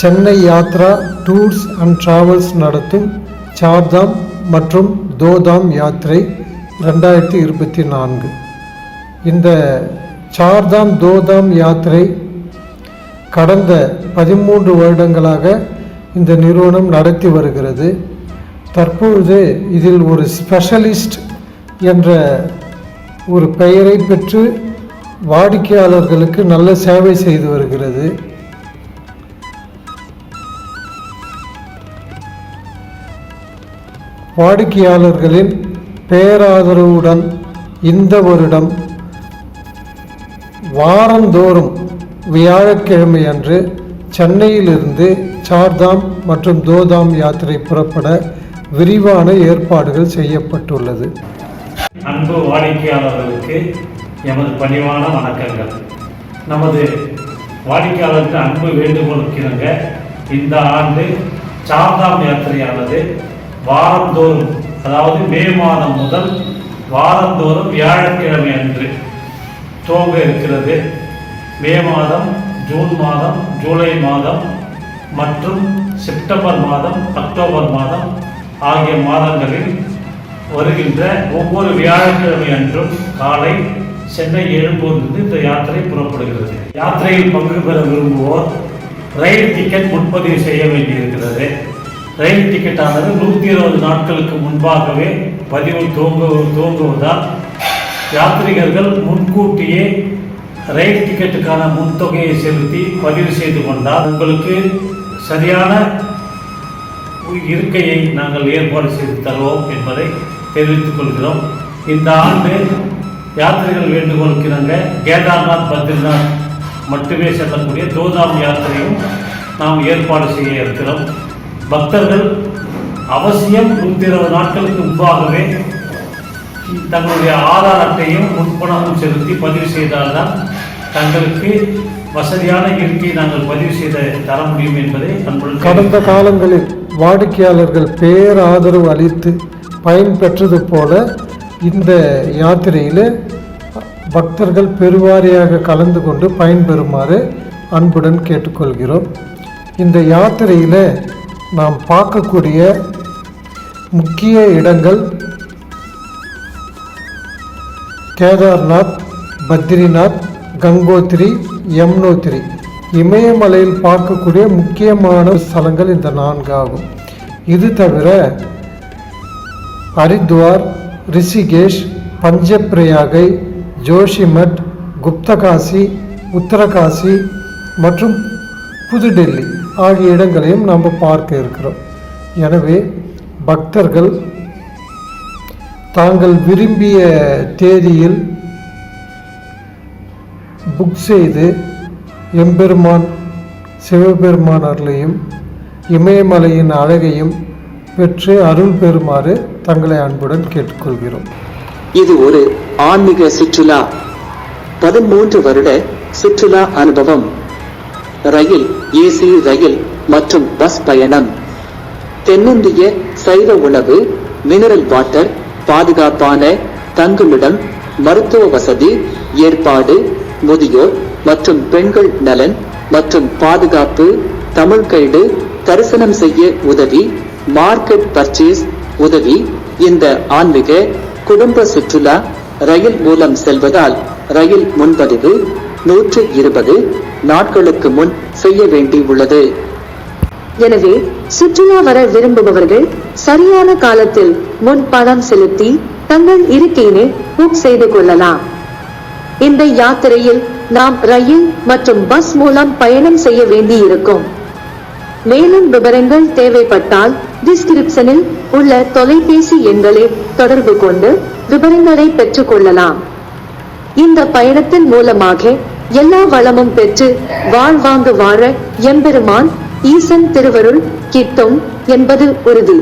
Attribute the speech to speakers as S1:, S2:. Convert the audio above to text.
S1: Chennai Yatra tours and travels நடத்தும் சார்தாம் மற்றும் தோதாம் யாத்திரை ரெண்டாயிரத்தி இருபத்தி நான்கு. இந்த சார்தாம் தோதாம் யாத்திரை கடந்த பதிமூன்று வருடங்களாக இந்த நிறுவனம் நடத்தி வருகிறது. தற்பொழுது இதில் ஒரு ஸ்பெஷலிஸ்ட் என்ற ஒரு பெயரை பெற்று வாடிக்கையாளர்களுக்கு நல்ல சேவை செய்து வருகிறது. வாடிக்கையாளர்களின் பேராதரவுடன் இந்த வருடம் வாரந்தோறும் வியாழக்கிழமை அன்று சென்னையிலிருந்து சார்தாம் மற்றும் தோதாம் யாத்திரை புறப்பட விரிவான ஏற்பாடுகள் செய்யப்பட்டுள்ளது.
S2: அன்பு வாடிக்கையாளர்களுக்கு எமது பணிவான வணக்கங்கள். நமது வாடிக்கையாளருக்கு அன்பு வேண்டுகோள் இந்த ஆண்டு சார்தாம் யாத்திரையானது வாரந்தோறும் அதாவது மே மாதம் முதல் வாரந்தோறும் வியாழக்கிழமை அன்று துவங்க இருக்கிறது. மே மாதம் ஜூன் மாதம் ஜூலை மாதம் மற்றும் செப்டம்பர் மாதம் அக்டோபர் மாதம் ஆகிய மாதங்களில் வருகின்ற ஒவ்வொரு வியாழக்கிழமை அன்றும் காலை சென்னை எழும்பூரிலிருந்து இந்த யாத்திரை புறப்படுகிறது. யாத்திரையில் பங்கு பெற விரும்புவோர் ரயில் டிக்கெட் முன்பதிவு செய்ய வேண்டியிருக்கிறது. ரயில் டிக்கெட் ஆனது நூற்றி இருபது நாட்களுக்கு முன்பாகவே பதிவு துவங்கு துவங்குவதால் யாத்ரிகர்கள் முன்கூட்டியே ரயில் டிக்கெட்டுக்கான முன்தொகையை செலுத்தி பதிவு செய்து கொண்டால் உங்களுக்கு சரியான இருக்கையை நாங்கள் ஏற்பாடு செய்து தருவோம் என்பதை தெரிவித்துக் கொள்கிறோம். இந்த ஆண்டு யாத்திரைகள் வேண்டுகோளுக்கிறாங்க கேதார்நாத் பத்ரிநாத் மட்டுமே செல்லக்கூடிய தோதாம் யாத்திரையும் நாம் ஏற்பாடு செய்ய இருக்கிறோம். பக்தர்கள் அவசியம் நூற்றி நாட்களுக்கு முன்பாகவே தங்களுடைய ஆதார் அட்டையும் முன்பணமும் செலுத்தி பதிவு செய்தால்தான் தங்களுக்கு வசதியான இருக்கையை நாங்கள் பதிவு செய்து தர முடியும் என்பதை அன்புடன்
S1: கடந்த காலங்களில் வாடிக்கையாளர்கள் பேராதரவு அளித்து பயன்பெற்றது போல இந்த யாத்திரையில் பக்தர்கள் பெருவாரியாக கலந்து கொண்டு பயன்பெறுமாறு அன்புடன் கேட்டுக்கொள்கிறோம். இந்த யாத்திரையில் நாம் பார்க்கக்கூடிய முக்கிய இடங்கள் கேதார்நாத் பத்ரிநாத் கங்கோத்ரி யமுனோத்ரி. இமயமலையில் பார்க்கக்கூடிய முக்கியமான ஸ்தலங்கள் இந்த நான்கு ஆகும் இது தவிர ஹரித்வார் ரிஷிகேஷ் பஞ்சப்பிரயாகை ஜோஷிமட் குப்தகாசி உத்தரகாசி மற்றும் புதுடெல்லி. ஆகிய இடங்களையும் நாம் பார்க்க இருக்கிறோம். எனவே பக்தர்கள் தாங்கள் விரும்பிய தேதியில் புக் செய்து எம்பெருமான் சிவபெருமான் அருளையும் இமயமலையின் அழகையும் பெற்று அருள் பெறுமாறு தங்களை அன்புடன் கேட்டுக்கொள்கிறோம்.
S3: இது ஒரு ஆன்மீக சுற்றுலா. பதிமூன்று வருட சுற்றுலா அனுபவம். ரயில் ஏசி ரயில் மற்றும் பஸ் பயணம். தென்னிந்திய சைவ உணவு மினரல் வாட்டர் பாதுகாப்பான தங்குமிடம் மருத்துவ வசதி ஏற்பாடு முதியோர் மற்றும் பெண்கள் நலன் மற்றும் பாதுகாப்பு தமிழ் கைடு தரிசனம் செய்ய உதவி மார்க்கெட் பர்ச்சேஸ் உதவி இந்த ஆன்மீக குடும்ப சுற்றுலா ரயில் மூலம் செல்வதால் ரயில் முன்பதிவு நூற்று இருபது நாட்களுக்கு முன் செய்ய வேண்டியுள்ளது.
S4: எனவே சுற்றுலா வர விரும்புபவர்கள் சரியான காலத்தில் முன் பணம் செலுத்தி தங்கள் இருக்கையினை புக் செய்து கொள்ளலாம். இந்த யாத்திரையில் நாம் ரயில் மற்றும் பஸ் மூலம் பயணம் செய்ய வேண்டியிருக்கும். மேலும் விவரங்கள் தேவைப்பட்டால் டிஸ்கிரிப்ஷனில் உள்ள தொலைபேசி எண்களை தொடர்பு கொண்டு விவரங்களை பெற்றுக் கொள்ளலாம். இந்த பயணத்தின் மூலமாக எல்லா வளமும் பெற்று வாழ்வாங்கு வாழ எம்பெருமான் ஈசன் திருவருள் கிட்டும் என்பது உறுதி.